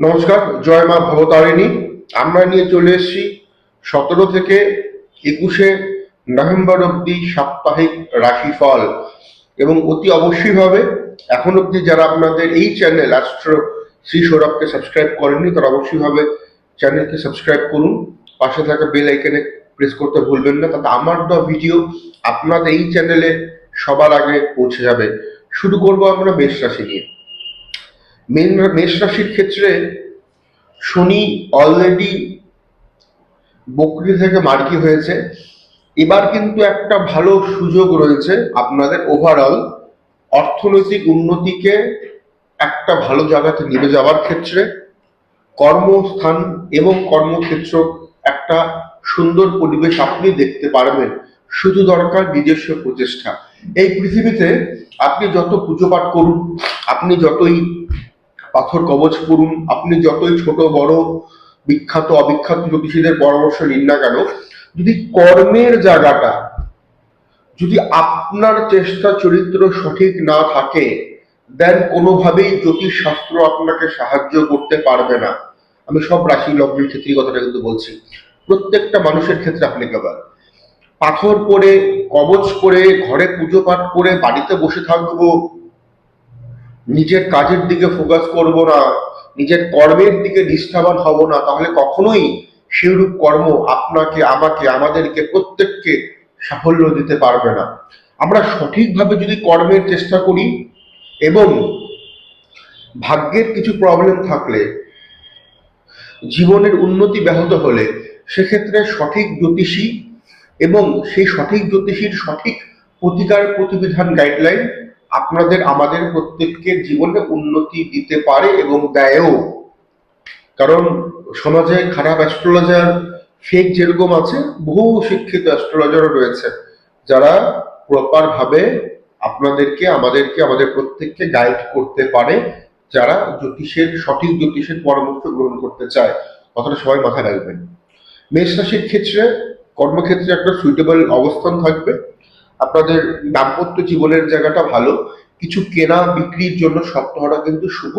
নমস্কার, জয় মা ভবতারিণী। আমরা নিয়ে চলে এসেছি সতেরো থেকে একুশে নভেম্বর অবধি সাপ্তাহিক রাশিফল। এবং অতি অবশ্যই ভাবে, এখন অবধি যারা আপনাদের এই চ্যানেল অ্যাস্ট্রো শ্রী সৌরভকে সাবস্ক্রাইব করেননি, তারা অবশ্যই ভাবে চ্যানেলকে সাবস্ক্রাইব করুন। পাশে থাকা বেল আইকনে প্রেস করতে ভুলবেন না, তাতে আমার দেওয়া ভিডিও আপনাদের এই চ্যানেলে সবার আগে পৌঁছে যাবে। শুরু করব আমরা মেষ রাশি নিয়ে। মেন মেষ রাশির ক্ষেত্রে শনি অলরেডি বকরি থেকে মার্কি হয়েছে। এবার কিন্তু একটা ভালো সুযোগ রয়েছে আপনাদের ওভারঅল অর্থনৈতিক উন্নতিকে একটা ভালো জায়গাতে নিয়ে যাওয়ার ক্ষেত্রে। কর্মস্থান এবং কর্মক্ষেত্র একটা সুন্দর পরিবেশ আপনি দেখতে পারবেন। শুধু দরকার নিজস্ব প্রচেষ্টা। এই পৃথিবীতে আপনি যত পুজো পাঠ করুন, আপনি যতই পাথর কবচ পড়ুন। আপনি যতই ছোট, বড়, বিখ্যাত, অবিখ্যাত জ্যোতিষীদের পরামর্শ নিন না কেন, যদি কর্মের জায়গাটা, যদি আপনার চেষ্টা চরিত্র সঠিক না থাকে দেন কোনোভাবেই জ্যোতিষ শাস্ত্র আপনাকে সাহায্য করতে পারবে না। আমি সব রাশি লগ্নের ক্ষেত্রে কথাটা কিন্তু বলছি। প্রত্যেকটা মানুষের ক্ষেত্রে অ্যাপ্লিকেবল পাথর পরে, কবচ করে ঘরে পুজো পাঠ করে, বাড়িতে বসে থাকব নিজের কাজের দিকে ফোকাস করব না, নিজের কর্মের দিকে নিষ্ঠাবান হব না, তাহলে কখনোই সেইরূপ কর্ম আপনাকে, আমাকে, আমাদেরকে, প্রত্যেককে সাফল্য দিতে পারবে না। আমরা সঠিকভাবে যদি কর্মের চেষ্টা করি এবং ভাগ্যের কিছু প্রবলেম থাকলে, জীবনের উন্নতি ব্যাহত হলে, সেক্ষেত্রে সঠিক জ্যোতিষী এবং সেই সঠিক জ্যোতিষীর সঠিক প্রতিকার প্রতিবিধান গাইডলাইন আপনাদের, আমাদের প্রত্যেকের জীবনে উন্নতি দিতে পারে এবং দেয়ও। কারণ সমাজে খারাপ অ্যাস্ট্রোলজার ফেক যেরকম আছে, বহু শিক্ষিত অ্যাস্ট্রোলজারও রয়েছে, যারা প্রপার ভাবে আপনাদেরকে, আমাদেরকে, আমাদের প্রত্যেককে গাইড করতে পারে, যারা জ্যোতিষের, সঠিক জ্যোতিষের পরামর্শ গ্রহণ করতে চায়। কথাটা সবাই মাথায় রাখবেন। মেষ রাশির ক্ষেত্রে কর্মক্ষেত্রে একটা সুইটেবল অবস্থান থাকবে। আপনাদের দাম্পত্য জীবনের জায়গাটা ভালো, কিছু কেনা বিক্রির জন্য সপ্তাহটা কিন্তু শুভ।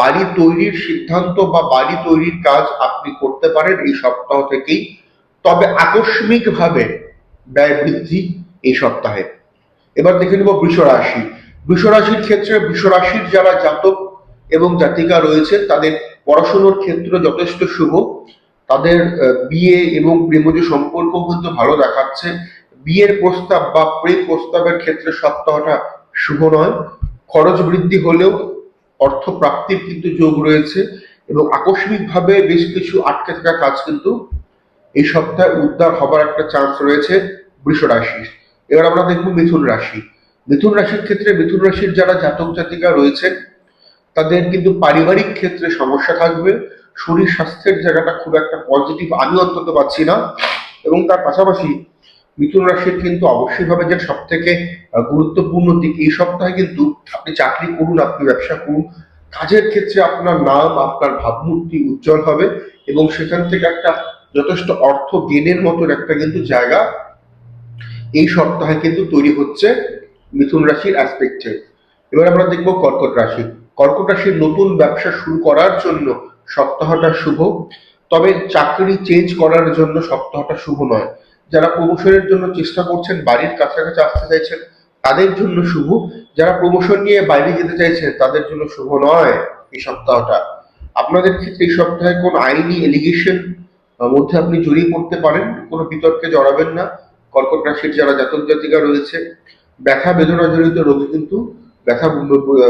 বাড়ি তৈরির সিদ্ধান্ত বা বাড়ি তৈরির কাজ আপনি করতে পারেন এই সপ্তাহ থেকেই। তবে আকস্মিকভাবে ব্যয় বৃদ্ধি এই সপ্তাহে। এবার দেখে নেব বৃষ রাশি। বৃষ রাশির ক্ষেত্রে বৃষ রাশির যারা জাতক এবং জাতিকা রয়েছে, তাদের পড়াশুনোর ক্ষেত্রে যথেষ্ট শুভ। তাদের বিয়ে এবং প্রেমজ সম্পর্ক কিন্তু ভালো দেখাচ্ছে। বিয়ের প্রস্তাব বা প্রেম প্রস্তাবের ক্ষেত্রে সপ্তাহটা শুভ নয়। খরচ বৃদ্ধি হলেও অর্থ প্রাপ্তির কিন্তু যোগ রয়েছে এবং আকস্মিকভাবে বেশ কিছু আটকে থাকা কাজ কিন্তু এই সপ্তাহে উদ্ধার হবার একটা চান্স রয়েছে বৃষ রাশির। এবার আমরা দেখব মিথুন রাশি। মিথুন রাশির ক্ষেত্রে মিথুন রাশির যারা জাতক জাতিকা রয়েছে, তাদের কিন্তু পারিবারিক ক্ষেত্রে সমস্যা থাকবে। শরীর স্বাস্থ্যের জায়গাটা খুব একটা পজিটিভ আমি অন্তত পাচ্ছি না এবং তার পাশাপাশি মিথুন রাশির কিন্তু অবশ্যই ভাবে যে সব থেকে গুরুত্বপূর্ণ দিক এই সপ্তাহে কিন্তু আপনি চাকরি করুন, আপনি ব্যবসা করুন। কাজের ক্ষেত্রে আপনার নাম, আপনার ভাবমূর্তি উজ্জ্বল হবে এবং সেখান থেকে একটা যথেষ্ট অর্থ গেনের মতন একটা কিন্তু জায়গা এই সপ্তাহে কিন্তু তৈরি হচ্ছে মিথুন রাশির অ্যাসপেক্টে এবার আমরা দেখব কর্কট রাশি। কর্কট রাশির নতুন ব্যবসা শুরু করার জন্য সপ্তাহটা শুভ, তবে চাকরি চেঞ্জ করার জন্য সপ্তাহটা শুভ নয়। যারা প্রমোশনের জন্য চেষ্টা করছেন, বাড়ির কাছাকাছি আসতে চাইছেন, তাদের জন্য শুভ। যারা প্রমোশন নিয়ে বাইরে যেতে চাইছেন, তাদের জন্য শুভ নয় এই সপ্তাহটা। আপনাদের ক্ষেত্রে এই সপ্তাহে কোন আইনি এলিগেশন মধ্যে আপনি জড়িয়ে পড়তে পারেন? কোনো বিতর্কে জড়াবেন না। কর্কট রাশির যারা জাতক জাতিকা রয়েছে, ব্যথা বেদনা জড়িত রোগে কিন্তু, ব্যথা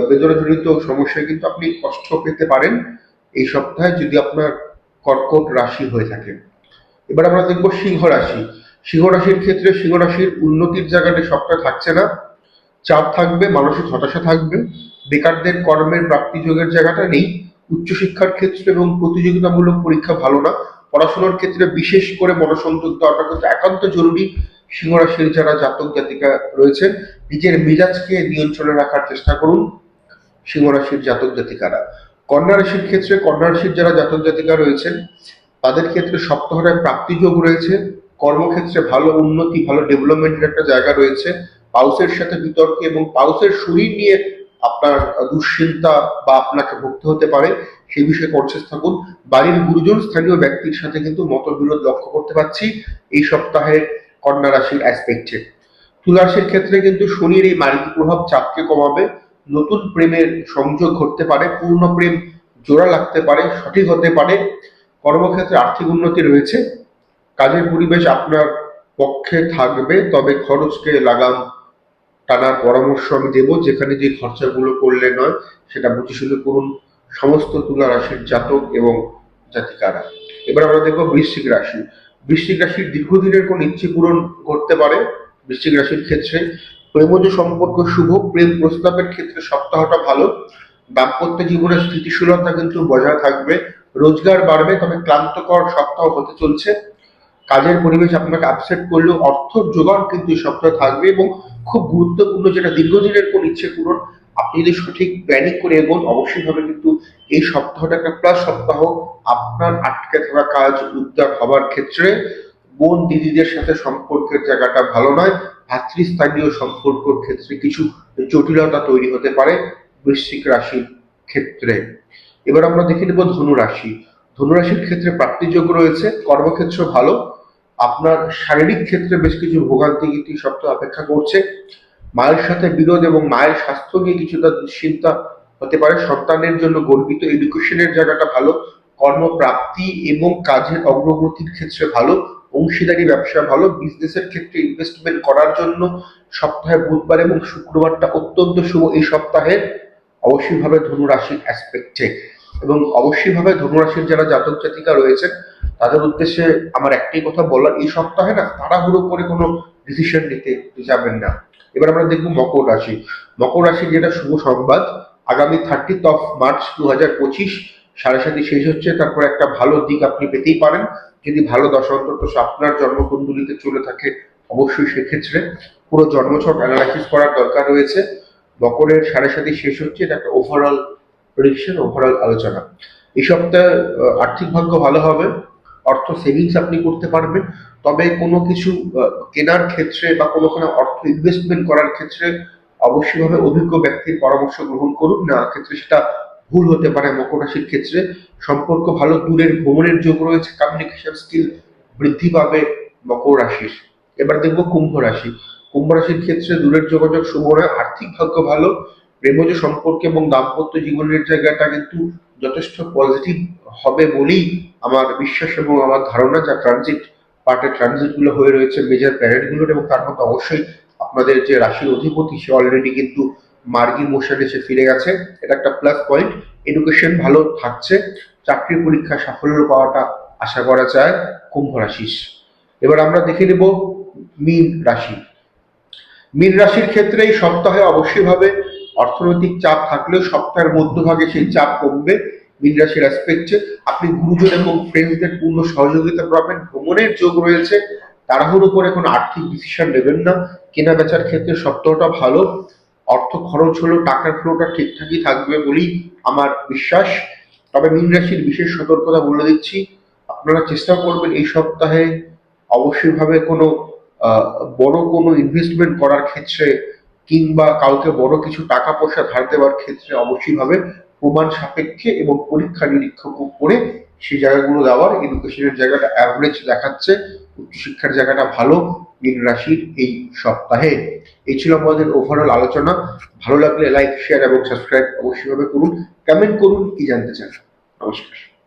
বেদনা জড়িত সমস্যায় কিন্তু আপনি কষ্ট পেতে পারেন এই সপ্তাহে যদি আপনার কর্কট রাশি হয়ে থাকে। এবার আমরা দেখব সিংহ রাশি। সিংহ রাশির ক্ষেত্রে সিংহ রাশির উন্নতির জায়গাটা সবটা থাকছে না। চাপ থাকবে, মানসিক হতাশা থাকবে। বেকারদের কর্মের প্রাপ্তি যোগের জায়গাটা নেই। উচ্চশিক্ষার ক্ষেত্রে এবং প্রতিযোগিতামূলক পরীক্ষা ভালো না। পড়াশোনার ক্ষেত্রে বিশেষ করে মনোসংযোগ দেওয়াটা কিন্তু একান্ত জরুরি। সিংহ রাশির যারা জাতক জাতিকা রয়েছে, নিজের মেজাজকে নিয়ন্ত্রণে রাখার চেষ্টা করুন। সিংহ রাশির জাতক জাতিকারা। কন্যা রাশির ক্ষেত্রে কন্যা রাশির যারা জাতক জাতিকা রয়েছেন, তাদের ক্ষেত্রে সপ্তাহটা প্রাপ্তিযোগ রয়েছে। কর্মক্ষেত্রে ভালো উন্নতি, ভালো ডেভেলপমেন্টের একটা জায়গা রয়েছে। পাউসের সাথে বিতর্ক এবং পাউসের শরীর নিয়ে আপনার দুশ্চিন্তা বা আপনাকে ভুগতে হতে পারে, সেই বিষয়ে কনসিয়াস থাকুন। বাড়ির গুরুজন স্থানীয় ব্যক্তির সাথে কিন্তু মতবিরোধ লক্ষ্য করতে পারছি এই সপ্তাহে কন্যা রাশির অ্যাসপেক্টে তুলা রাশির ক্ষেত্রে কিন্তু শনির এই মার্গী প্রভাব চাপকে কমাবে। নতুন প্রেমের সংযোগ ঘটতে পারে, পূর্ণ প্রেম জোড়া লাগতে পারে, সঠিক হতে পারে। কর্মক্ষেত্রে আর্থিক উন্নতি রয়েছে। কাজের পরিবেশ আপনার পক্ষে থাকবে, তবে খরচকে লাগাম টানার পরামর্শ আমি দেবো। যেখানে যে খরচাগুলো করলে নয়, সেটা বুঝে শুনে করুন। সমস্ত তুলা রাশির জাতক এবং জাতিকারা। এবার আমরা দেখব বৃশ্চিক রাশি। বৃশ্চিক রাশির দীর্ঘদিনের কোন ইচ্ছে পূরণ করতে পারে বৃশ্চিক রাশির ক্ষেত্রে। প্রেমজ সম্পর্ক শুভ, প্রেম প্রস্তাবের ক্ষেত্রে সপ্তাহটা ভালো। দাম্পত্য জীবনের স্থিতিশীলতা কিন্তু বজায় থাকবে। রোজগার বাড়বে, তবে ক্লান্তকর সপ্তাহ হতে চলছে। কাজের পরিবেশ আপনাকে আপসেট করলেও অর্থ জোগাড় কিন্তু এই সপ্তাহে থাকবে এবং খুব গুরুত্বপূর্ণ যেটা দীর্ঘদিনের কোন ইচ্ছে পূরণ, আপনি যদি সঠিক প্ল্যানিং করে এগোন, অবশ্যই ভাবে কিন্তু এই সপ্তাহটা একটা প্লাস সপ্তাহ আপনার আটকে থাকা কাজ উদ্যোগ হবার ক্ষেত্রে বোন দিদিদের সাথে সম্পর্কের জায়গাটা ভালো নয়, ভাতৃস্থানীয় সম্পর্কের ক্ষেত্রে কিছু জটিলতা তৈরি হতে পারে বৃশ্চিক রাশির ক্ষেত্রে। এবার আমরা দেখে নেব ধনু রাশি। ধনুরাশির ক্ষেত্রে প্রাপ্তিযোগ্য রয়েছে, কর্মক্ষেত্র ভালো আপনার শারীরিক ক্ষেত্রে বেশ কিছু ভোগান্তি কিন্তু সপ্তাহ অপেক্ষা করছে। মায়ের সাথে বিরোধ এবং মায়ের স্বাস্থ্য নিয়ে কিছুটা দুশ্চিন্তা হতে পারে। সন্তানের জন্য গর্বিত এডুকেশনের জায়গাটা ভালো, কর্মপ্রাপ্তি এবং কাজের অগ্রগতির ক্ষেত্রে ভালো, অংশীদারি ব্যবসা ভালো বিজনেসের ক্ষেত্রে ইনভেস্টমেন্ট করার জন্য সপ্তাহে বুধবার এবং শুক্রবারটা অত্যন্ত শুভ এই সপ্তাহে। অবশ্যই ভাবে ধনু অ্যাসপেক্টে এবং অবশ্যই ভাবে ধনুরাশির যারা জাতক জাতিকা রয়েছেন তাদের উদ্দেশ্যে আমার একটাই কথা বলার, এই সপ্তাহে না তাড়াহুড়ো করে কোনো ডিসিশন নিতে যাবেন না। এবার আমরা দেখব মকর রাশি। মকর রাশি যেটা শুভ সংবাদ, আগামী থার্টিথ অফ মার্চ দু হাজার পঁচিশ, সাড়ে সাথে শেষ হচ্ছে, তারপর একটা ভালো দিক আপনি পেতেই পারেন। যদি ভালো দশান্তর আপনার জন্মকুণ্ডলিতে চলে থাকে, অবশ্যই সেক্ষেত্রে পুরো জন্মছক অ্যানালাইসিস করার দরকার রয়েছে। মকরের সাড়ে সাথে শেষ হচ্ছে, এটা একটা ওভারঅল প্রেডিকশন ওভারঅল আলোচনা। এই সপ্তাহে, আর্থিক ভাগ্য ভালো হবে অর্থ সেভিংস আপনি করতে পারবেন। তবে কোনো কিছু কেনার ক্ষেত্রে বা কোনো কোনো অর্থ ইনভেস্টমেন্ট করার ক্ষেত্রে অবশ্যইভাবে অভিজ্ঞ ব্যক্তির পরামর্শ গ্রহণ করুন। না, ক্ষেত্রে সেটা ভুল হতে পারে মকর রাশির ক্ষেত্রে। সম্পর্ক ভালো, দূরের ভ্রমণের যোগ রয়েছে কমিউনিকেশন স্কিল বৃদ্ধি পাবে মকর রাশির। এবার দেখব কুম্ভ রাশি। কুম্ভ রাশির ক্ষেত্রে দূরের যোগাযোগ শুভ আর্থিক ভাগ্য ভালো, প্রেমজ সম্পর্ক এবং দাম্পত্য জীবনের জায়গাটা কিন্তু যথেষ্ট পজিটিভ হবে বলেই আমার বিশ্বাস এবং আমার ধারণা যা ট্রানজিট পার্টের ট্রানজিটগুলো হয়ে রয়েছে মেজর প্ল্যানেটগুলোর এবং তার মধ্যে অবশ্যই আপনাদের যে রাশির অধিপতি, সে অলরেডি কিন্তু মার্গি মোশন এসে ফিরে গেছে। এটা একটা প্লাস পয়েন্ট এডুকেশন ভালো থাকছে। চাকরির পরীক্ষা সাফল্য পাওয়াটা আশা করা যায় কুম্ভ রাশিস এবার আমরা দেখে নেব মীন রাশি। মীন রাশির ক্ষেত্রে এই সপ্তাহে অবশ্যই ভাবে অর্থনৈতিক চাপ থাকলেও সপ্তাহের মধ্যভাগে সেই চাপ কমবে। মীন রাশির অ্যাসপেক্টে আপনি গুরুজন এবং ফ্রেন্ডসদের পূর্ণ সহযোগিতা পাবেন, ভ্রমণের যোগ রয়েছে, তাড়াহুড়ো করে কোনো আর্থিক ডিসিশন নেবেন না কেনা বেচার ক্ষেত্রে সপ্তাহটা ভালো, অর্থ খরচ হলেও টাকার ফ্লোটা ঠিকঠাকই থাকবে বলেই আমার বিশ্বাস। তবে মীন রাশির বিশেষ সতর্কতা বলে দিচ্ছি, আপনারা চেষ্টা করবেন এই সপ্তাহে অবশ্যই ভাবে কোনো বড় কোনো ইনভেস্টমেন্ট করার ক্ষেত্রে কিংবা কাউকে বড় কিছু টাকা পয়সা ধার দেওয়ার ক্ষেত্রে অবশ্যইভাবে প্রমাণ সাপেক্ষে এবং পরীক্ষা নিরীক্ষা করে সেই জায়গাগুলো দেওয়ার এডুকেশনের জায়গাটা অ্যাভারেজ দেখাচ্ছে, উচ্চশিক্ষার জায়গাটা ভালো, মীন রাশির এই সপ্তাহে। এই ছিল আমাদের ওভারঅল আলোচনা। ভালো লাগলে লাইক শেয়ার এবং সাবস্ক্রাইব অবশ্যইভাবে করুন। কমেন্ট করুন কি জানতে চান? নমস্কার।